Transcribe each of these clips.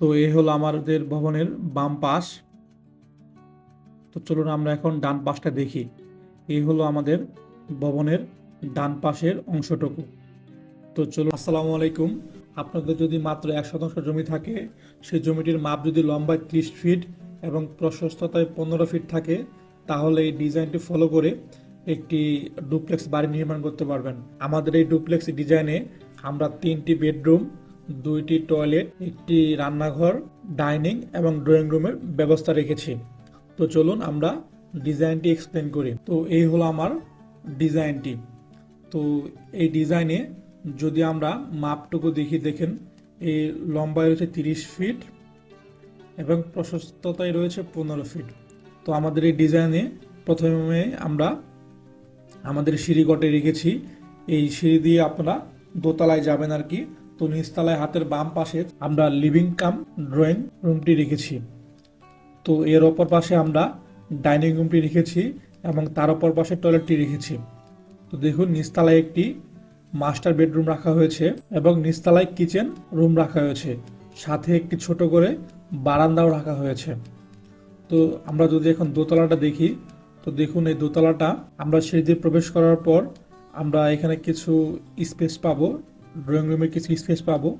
তো এই হলো আমাদের ভবনের বাম পাশ। তো চলুন আমরা এখন ডান পাশটা দেখি। এই হলো আমাদের ভবনের ডান পাশের অংশটুকু। তো চলুন, আসসালামু আলাইকুম। আপনাদের যদি মাত্র এক শতাংশ জমি থাকে, সেই জমিটির মাপ যদি লম্বায় ত্রিশ ফিট এবং প্রশস্ততায় পনেরো ফিট থাকে, তাহলে এই ডিজাইনটি ফলো করে একটি ডুপ্লেক্স বাড়ি নির্মাণ করতে পারবেন। আমাদের এই ডুপ্লেক্স ডিজাইনে আমরা তিনটি বেডরুম দুইটি টয়লেট, একটি রান্নাঘর, ডাইনিং এবং ড্রয়িং রুমের ব্যবস্থা রেখেছি। তো চলুন আমরা ডিজাইনটি এক্সপ্লেন করি। তো এই হলো আমার ডিজাইনটি। তো এই ডিজাইনে যদি আমরা মাপটুকু দেখি, দেখেন, এই লম্বায় রয়েছে তিরিশ ফিট এবং প্রশস্ততায় রয়েছে পনেরো ফিট। তো আমাদের এই ডিজাইনে প্রথমে আমরা আমাদের সিঁড়ি গটে রেখেছি। এই সিঁড়ি দিয়ে আপনারা দোতলায় যাবেন আর কি। তো নিচতলায় হাতের বাম পাশে আমরা লিভিং কাম ড্রয়িং রুমটি রেখেছি। তো এর অপর পাশে আমরা ডাইনিং রুমটি রেখেছি এবং তার অপর পাশে টয়লেটটি রেখেছি। তো দেখুন, নিচতলায় একটি মাস্টার বেডরুম রাখা হয়েছে এবং নিচতলায় কিচেন রুম রাখা হয়েছে। সাথে একটি ছোট করে বারান্দাও রাখা হয়েছে। তো আমরা যদি এখন দোতলাটা দেখি, তো দেখুন, এই দোতলাটা আমরা সিঁড়ি দিয়ে প্রবেশ করার পর আমরা এখানে কিছু স্পেস পাবো। ড্রয়িং রুমের কিছু স্পেস পাবো।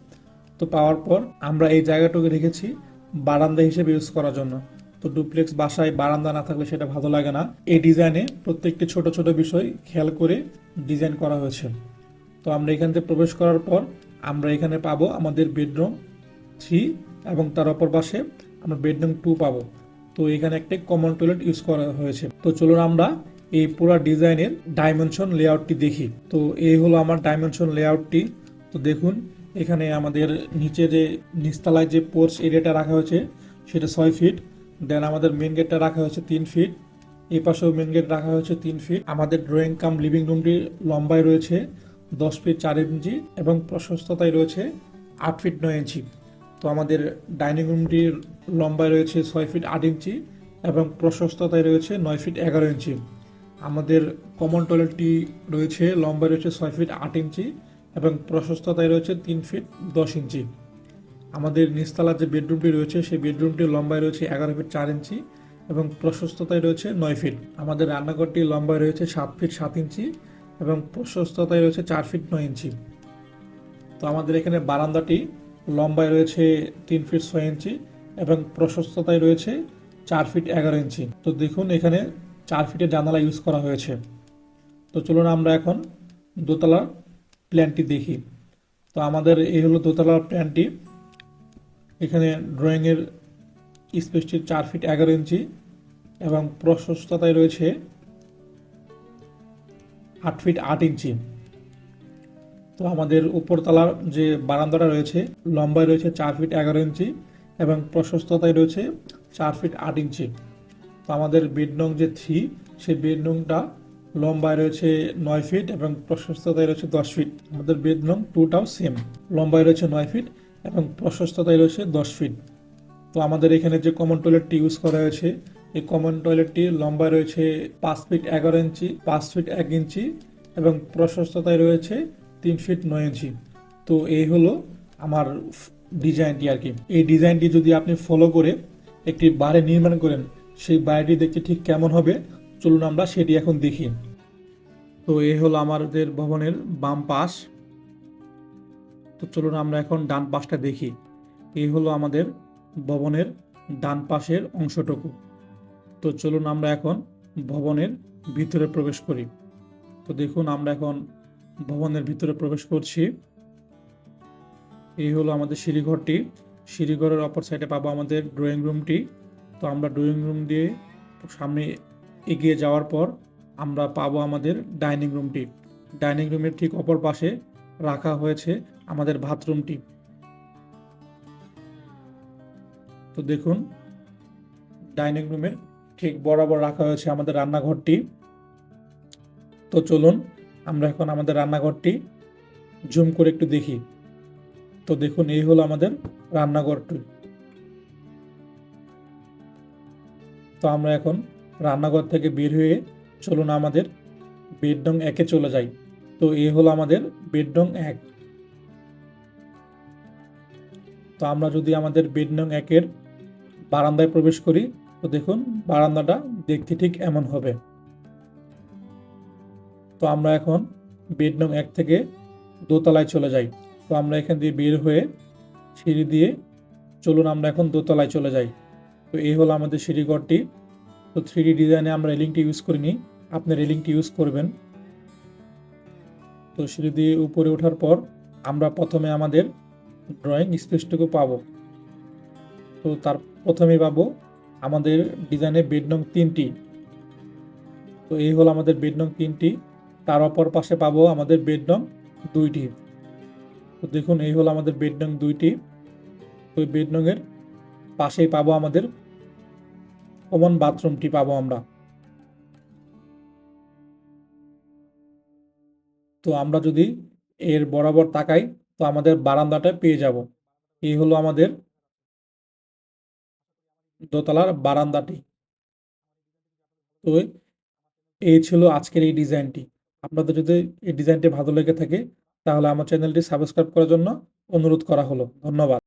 তো পাওয়ার পর আমরা এই জায়গাটুকু রেখেছি বারান্দা হিসেবে ইউজ করার জন্য। তো ডুপ্লেক্স বাসায় বারান্দা না থাকলে সেটা ভালো লাগে না। এই ডিজাইনে প্রত্যেকটি ছোট ছোট বিষয় খেয়াল করে ডিজাইন করা হয়েছে। তো আমরা এখান থেকে প্রবেশ করার পর আমরা এখানে পাবো আমাদের বেডরুম থ্রি এবং তার অপর পাশে আমরা বেডরুম টু পাবো। তো এখানে একটা কমন টয়লেট ইউজ করা হয়েছে। তো চলুন আমরা এই পুরো ডিজাইনের ডাইমেনশন লেআউটটি দেখি। তো এই হলো আমার ডাইমেনশন লেআউটটি তো দেখুন, এখানে আমাদের নিচে যে নিচতলায় যে পোর্চ এরিয়াটা রাখা হয়েছে, সেটা ছয় ফিট দেন আমাদের মেন গেটটা রাখা হয়েছে তিন ফিট এই পাশেও মেন গেট রাখা হয়েছে তিন ফিট আমাদের ড্রয়িং কাম লিভিং রুমটি লম্বায় রয়েছে, দশ ফিট চার ইঞ্চি এবং প্রশস্ততায় রয়েছে আট ফিট নয় ইঞ্চি তো আমাদের ডাইনিং রুমটির লম্বায় রয়েছে ছয় ফিট আট ইঞ্চি এবং প্রশস্ততায় রয়েছে নয় ফিট এগারো ইঞ্চি আমাদের কমন টয়লেটটি রয়েছে, লম্বায় রয়েছে ছয় ফিট আট ইঞ্চি এবং প্রশস্ততায় রয়েছে তিন ফিট দশ ইঞ্চি। আমাদের নিচতলার যে বেডরুমটি রয়েছে, সেই বেডরুমটির লম্বায় রয়েছে এগারো ফিট চার ইঞ্চি এবং প্রশস্ততায় রয়েছে নয় ফিট। আমাদের রান্নাঘরটি লম্বায় রয়েছে সাত ফিট সাত ইঞ্চি এবং প্রশস্ততায় রয়েছে চার ফিট নয় ইঞ্চি। তো আমাদের এখানে বারান্দাটি লম্বায় রয়েছে তিন ফিট ছয় ইঞ্চি এবং প্রশস্ততায় রয়েছে চার ফিট এগারো ইঞ্চি। তো দেখুন এখানে চার ফিটের জানালা ইউজ করা হয়েছে। তো চলুন আমরা এখন দোতলার প্ল্যানটি দেখি। তো আমাদের এই হলো দোতলার প্ল্যানটি। এখানে ড্রয়িংয়ের স্পেসটি চার ফিট এগারো ইঞ্চি এবং প্রশস্ততায় রয়েছে আট ফিট আট ইঞ্চি। তো আমাদের উপরতলার যে বারান্দাটা রয়েছে, লম্বায় রয়েছে চার ফিট এগারো ইঞ্চি এবং প্রশস্ততায় রয়েছে চার ফিট আট ইঞ্চি। তো আমাদের বেড নং যে থ্রি, সেই বেড নংটা লম্বায় রয়েছে নয় ফিট এবং প্রশস্ততায় রয়েছে দশ ফিট। আমাদের বেড নং টুটাও সেম। লম্বায় রয়েছে নয় ফিট এবং প্রশস্ততায় রয়েছে দশ ফিট। তো আমাদের এখানে যে কমন টয়লেটটি ইউজ করা হয়েছে, এই কমন টয়লেটটি লম্বায় রয়েছে পাঁচ ফিট এগারো ইঞ্চি, পাঁচ ফিট এক ইঞ্চি এবং প্রশস্ততায় রয়েছে তিন ফিট নয় ইঞ্চি। তো এই হলো আমার ডিজাইনটি আর কি। এই ডিজাইনটি যদি আপনি ফলো করে একটি বাড়ি নির্মাণ করেন, সেই বাড়িটি দেখতে ঠিক কেমন হবে? চলুন আমরা সেটি এখন দেখি। তো এই হলো আমাদের ভবনের বাম পাশ। তো চলুন আমরা এখন ডান পাশটা দেখি। এই হলো আমাদের ভবনের ডান পাশের অংশটুকু। তো চলুন আমরা এখন ভবনের ভিতরে প্রবেশ করি। তো দেখুন আমরা এখন ভবনের ভিতরে প্রবেশ করছি। এই হলো আমাদের সিঁড়িঘরটি। সিঁড়িঘরের অপর সাইডে পাবো আমাদের ড্রয়িং রুমটি। তো আমরা ড্রয়িং রুম দিয়ে সামনে এগিয়ে যাওয়ার পর আমরা পাবো আমাদের ডাইনিং রুমটি। ডাইনিং রুমের ঠিক অপর পাশে রাখা হয়েছে আমাদের বাথরুমটি। তো দেখুন, ডাইনিং রুমের ঠিক বরাবর রাখা হয়েছে আমাদের রান্নাঘরটি। তো চলুন, আমরা এখন আমাদের রান্নাঘরটি জুম করে একটু দেখি। তো দেখুন, এই হলো আমাদের রান্নাঘরটি। তো আমরা এখন রান্নাঘর থেকে বের হয়ে চলুন আমাদের বেডডং একে চলে যাই। তো এই হলো আমাদের বেডডং এক। তো আমরা যদি আমাদের বেড নং একের বারান্দায় প্রবেশ করি, তো দেখুন বারান্দাটা দেখতে ঠিক এমন হবে। তো আমরা এখন বেড নং এক থেকে দোতলায় চলে যাই। তো আমরা এখান দিয়ে বের হয়ে সিঁড়ি দিয়ে চলুন আমরা এখন দোতলায় চলে যাই। তো এই হলো আমাদের সিঁড়িঘরটি। তো থ্রি ডিজাইনে আমরা রেলিংটি ইউজ করিনি। আপনি রেলিংটি ইউজ করবেন। তো সিঁড়ি দিয়ে উপরে ওঠার পর আমরা প্রথমে আমাদের ড্রয়িং স্পেসটুকু পাব। তো তার প্রথমে পাবো আমাদের ডিজাইনে বেড নং তিনটি। তো এই হলো আমাদের বেড নং তিনটি। তার অপর পাশে পাবো আমাদের বেড নং দুইটি। তো দেখুন, এই হলো আমাদের বেড নং দুইটি। তো বেড নংয়ের পাশেই পাবো আমাদের কমন বাথরুমটি পাবো আমরা। তো আমরা যদি এর বরাবর তাকাই, তো আমাদের বারান্দাটা পেয়ে যাব। এই হলো আমাদের দোতলার বারান্দাটি। তো এই ছিল আজকের এই ডিজাইনটি। আপনাদের যদি এই ডিজাইনটি ভালো লেগে থাকে, তাহলে আমার চ্যানেলটি সাবস্ক্রাইব করার জন্য অনুরোধ করা হলো। ধন্যবাদ।